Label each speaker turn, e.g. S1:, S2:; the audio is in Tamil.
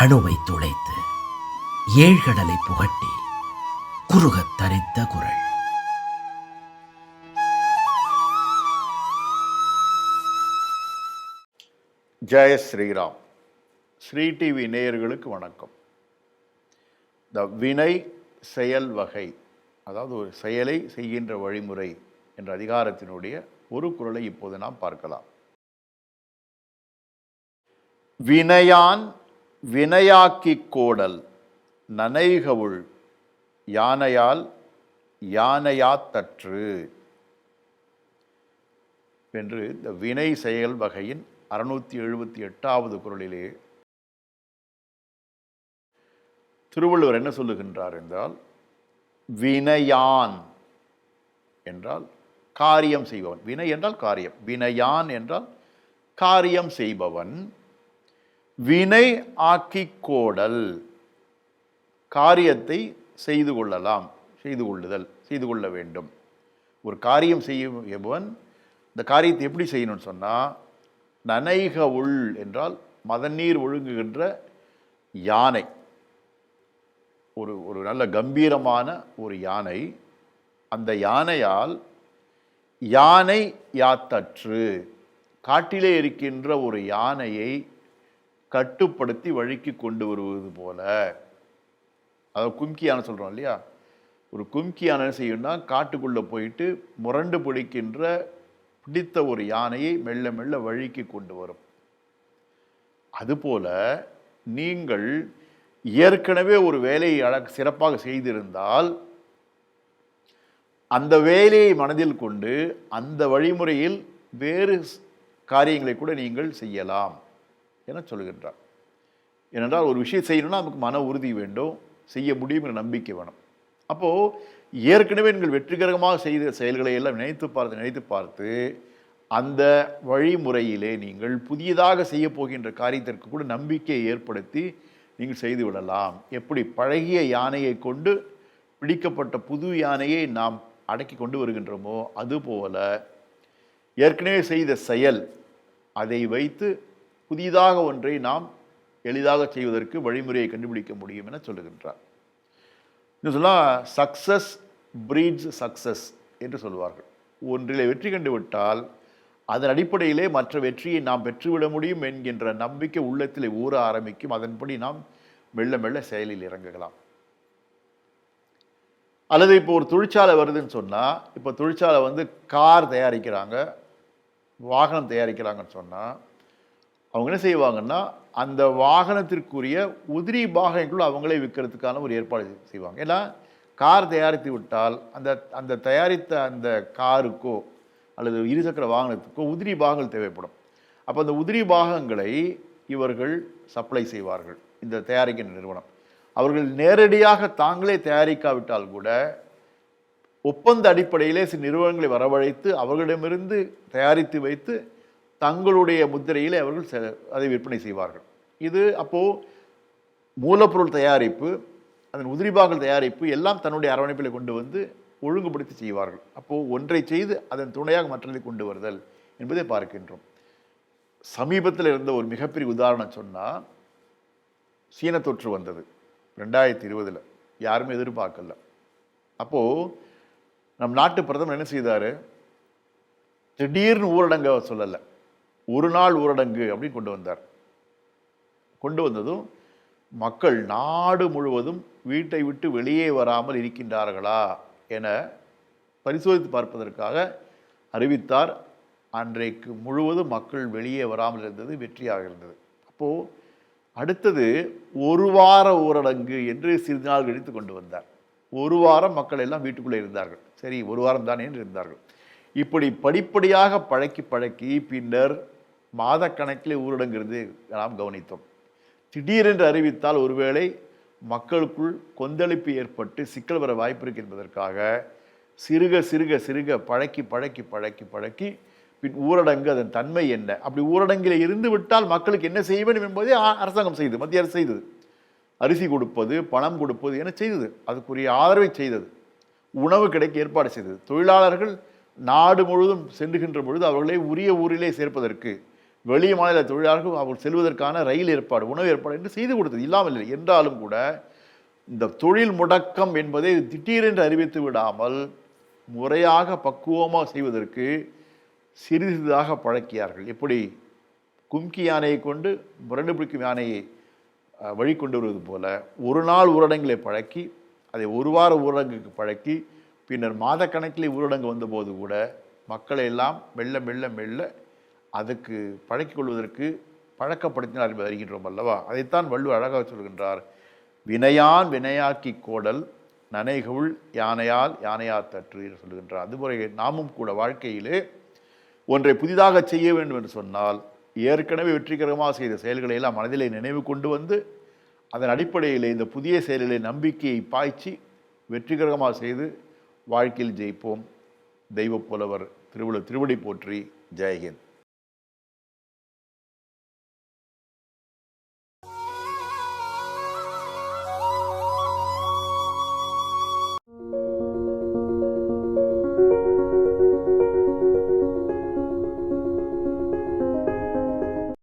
S1: அணுவை துளைத்து ஏழ்கடலை புகட்டி குறுகத் தரித்த குரல்.
S2: ஜெய ஸ்ரீராம். ஸ்ரீ டிவி நேயர்களுக்கு வணக்கம். த வினை செயல் வகை அதாவது ஒரு செயலை செய்கின்ற வழிமுறை என்ற அதிகாரத்தினுடைய ஒரு குரலை இப்போது நாம் பார்க்கலாம். வினையான் வினையாக்கிக் கோடல் நனைகவுள் யானையால் யானையாத்தற்று என்று இந்த வினை செயல் வகையின் அறுநூற்றி எழுபத்தி எட்டாவது குரலிலே திருவள்ளுவர் என்ன சொல்லுகின்றார் என்றால் வினையான் என்றால் காரியம் செய்பவன். வினை என்றால் காரியம். வினையான் என்றால் காரியம் செய்பவன். வினை ஆக்கி கோடல் காரியத்தை செய்து கொள்ளலாம். செய்து கொள்ளுதல் செய்து கொள்ள வேண்டும். ஒரு காரியம் செய்யவன் இந்த காரியத்தை எப்படி செய்யணும்னு சொன்னால் நனைக உள் என்றால் மதநீர் ஒழுங்குகின்ற யானை. ஒரு ஒரு நல்ல கம்பீரமான ஒரு யானை. அந்த யானையால் யானை யாத்தற்று. காட்டிலே இருக்கின்ற ஒரு யானையை கட்டுப்படுத்தி வழிக்கு கொண்டு வருவது போல. அதை கும்கியான சொல்கிறோம் இல்லையா? ஒரு கும்கி யானை செய்யும்னா காட்டுக்குள்ளே போயிட்டு முரண்டு பிடிக்கின்ற பிடித்த ஒரு யானையை மெல்ல மெல்ல வழிக்கு கொண்டு வரும். அதுபோல நீங்கள் ஏற்கனவே ஒரு வேலையை அழ சிறப்பாக செய்திருந்தால் அந்த வேலையை மனதில் கொண்டு அந்த வழிமுறையில் வேறு காரியங்களை கூட நீங்கள் செய்யலாம். என சொல்கின்றார் ஏனென்றால் ஒரு விஷயம் செய்யணும்னா நமக்கு மன உறுதி வேண்டும் செய்ய முடியுங்கிற நம்பிக்கை வேணும். அப்போது ஏற்கனவே நீங்கள் வெற்றிகரமாக செய்த செயல்களை எல்லாம் நினைத்து பார்த்து நினைத்து பார்த்து அந்த வழிமுறையிலே நீங்கள் புதியதாக செய்ய போகின்ற காரியத்திற்கு கூட நம்பிக்கையை ஏற்படுத்தி நீங்கள் செய்து விடலாம். எப்படி? பழகிய யானையை கொண்டு பிடிக்கப்பட்ட புது யானையை நாம் அடக்கி கொண்டு வருகின்றோமோ அதுபோல ஏற்கனவே செய்த செயல் அதை வைத்து புதிதாக ஒன்றை நாம் எளிதாக செய்வதற்கு வழிமுறையை கண்டுபிடிக்க முடியும் என சொல்லுகின்றார். இன்னும் சொன்னால் சக்சஸ் பிரீட்ஸ் சக்சஸ் என்று சொல்வார்கள். ஒன்றிலே வெற்றி கண்டுவிட்டால் அதன் அடிப்படையிலே மற்ற வெற்றியை நாம் பெற்றுவிட முடியும் என்கின்ற நம்பிக்கை உள்ளத்திலே ஊற ஆரம்பிக்கும். அதன்படி நாம் மெல்ல மெல்ல செயலில் இறங்குகலாம் அல்லது இப்போ ஒரு தொழிற்சாலை வருதுன்னு சொன்னால் இப்போ தொழிற்சாலை வந்து கார் தயாரிக்கிறாங்க வாகனம் தயாரிக்கிறாங்கன்னு சொன்னால் அவங்க என்ன செய்வாங்கன்னா அந்த வாகனத்திற்குரிய உதிரி பாகங்களும் அவங்களே விற்கிறதுக்கான ஒரு ஏற்பாடு செய்வாங்க. ஏன்னா கார் தயாரித்து விட்டால் அந்த அந்த தயாரித்த அந்த காருக்கோ அல்லது இருசக்கர வாகனத்துக்கோ உதிரி பாகங்கள் தேவைப்படும். அப்போ அந்த உதிரி பாகங்களை இவர்கள் சப்ளை செய்வார்கள் இந்த தயாரிக்கின்ற நிறுவனம். அவர்கள் நேரடியாக தாங்களே தயாரிக்காவிட்டால் கூட ஒப்பந்த அடிப்படையிலே சில நிறுவனங்களை வரவழைத்து அவர்களிடமிருந்து தயாரித்து வைத்து தங்களுடைய முத்திரையிலே அவர்கள் அதை விற்பனை செய்வார்கள். இது அப்போது மூலப்பொருள் தயாரிப்பு அதன் உதிரிபாகங்கள் தயாரிப்பு எல்லாம் தன்னுடைய அரவணைப்பில் கொண்டு வந்து ஒழுங்குபடுத்தி செய்வார்கள். அப்போது ஒன்றை செய்து அதன் துணையாக மற்றதை கொண்டு வருதல் என்பதை பார்க்கின்றோம். சமீபத்தில் இருந்த ஒரு மிகப்பெரிய உதாரணம் சொன்னால் சீன தொற்று வந்தது ரெண்டாயிரத்தி இருபதில். யாருமே எதிர்பார்க்கல. அப்போது நம் நாட்டு பிரதமர் என்ன செய்தார்? திடீர்னு ஊரடங்க சொல்லலை. ஒரு நாள் ஊரடங்கு அப்படின்னு கொண்டு வந்தார். கொண்டு வந்ததும் மக்கள் நாடு முழுவதும் வீட்டை விட்டு வெளியே வராமல் இருக்கின்றார்களா என பரிசோதித்து பார்ப்பதற்காக அறிவித்தார். அன்றைக்கு முழுவதும் மக்கள் வெளியே வராமல் இருந்தது வெற்றியாக இருந்தது. அப்போது அடுத்தது ஒரு வார ஊரடங்கு என்று சிறிது நாள் கழித்து கொண்டு வந்தார். ஒரு வாரம் மக்கள் எல்லாம் வீட்டுக்குள்ளே இருந்தார்கள். சரி ஒரு வாரம் தானே என்று இருந்தார்கள். இப்படி படிப்படியாக பழக்கி பழக்கி பின்னர் மாதக்கணக்கில் ஊரடங்கிறது நாம் கவனித்தோம். திடீரென்று அறிவித்தால் ஒருவேளை மக்களுக்குள் கொந்தளிப்பு ஏற்பட்டு சிக்கல் வர வாய்ப்பு இருக்கு என்பதற்காக சிறுக சிறுக சிறுக பழக்கி பழக்கி பழக்கி பழக்கி பின் ஊரடங்கு அதன் தன்மை என்ன? அப்படி ஊரடங்கில் இருந்து விட்டால் மக்களுக்கு என்ன செய்ய வேண்டும் என்பதை அரசாங்கம் செய்தது மத்திய அரசு செய்தது. அரிசி கொடுப்பது பணம் கொடுப்பது என செய்தது. அதுக்குரிய ஆதரவை செய்தது. உணவு கிடைக்க ஏற்பாடு செய்தது. தொழிலாளர்கள் நாடு முழுவதும் சென்றுகின்ற பொழுது அவர்களை உரிய ஊரிலே சேர்ப்பதற்கு வெளி மாநில தொழிலாளர்கள் அவர் செல்வதற்கான ரயில் ஏற்பாடு உணவு ஏற்பாடு என்று செய்து கொடுத்தது. இல்லாமல் இல்லை. என்றாலும் கூட இந்த தொழில் முடக்கம் என்பதை திடீரென்று அறிவித்து விடாமல் முறையாக பக்குவமாக செய்வதற்கு சிறிது சிறிதாக பழக்கியார்கள். எப்படி? கும்கி யானையை கொண்டு முரண்டு பிடிக்கும் யானையை வழி கொண்டு வருவது போல ஒரு நாள் ஊரடங்களை பழக்கி அதை ஒரு வார ஊரடங்குக்கு பழக்கி பின்னர் மாதக்கணக்கிலே ஊரடங்கு வந்தபோது கூட மக்களை எல்லாம் மெல்ல மெல்ல மெல்ல அதுக்கு பழக்கிக்கொள்வதற்கு பழக்கப்படுத்தினார் என்பதை அறிகின்றோம் அல்லவா? அதைத்தான் வள்ளுவர் அழகாக சொல்கின்றார். வினையான் வினையாக்கி கோடல் நனைகுள் யானையால் யானையா தற்று என்று சொல்லுகின்றார் அதுபோல நாமும் கூட வாழ்க்கையிலே ஒன்றை புதிதாக செய்ய வேண்டும் என்று சொன்னால் ஏற்கனவே வெற்றிகரமாக செய்த செயல்களை எல்லாம் மனதிலே நினைவு கொண்டு வந்து அதன் அடிப்படையிலே இந்த புதிய செயலிலே நம்பிக்கையை பாய்ச்சி வெற்றிகரமாக செய்து வாழ்க்கையில் ஜெயிப்போம். தெய்வப் புலவர் திருவள்ளுவர் திருவடி போற்றி. ஜெயஹிந்த்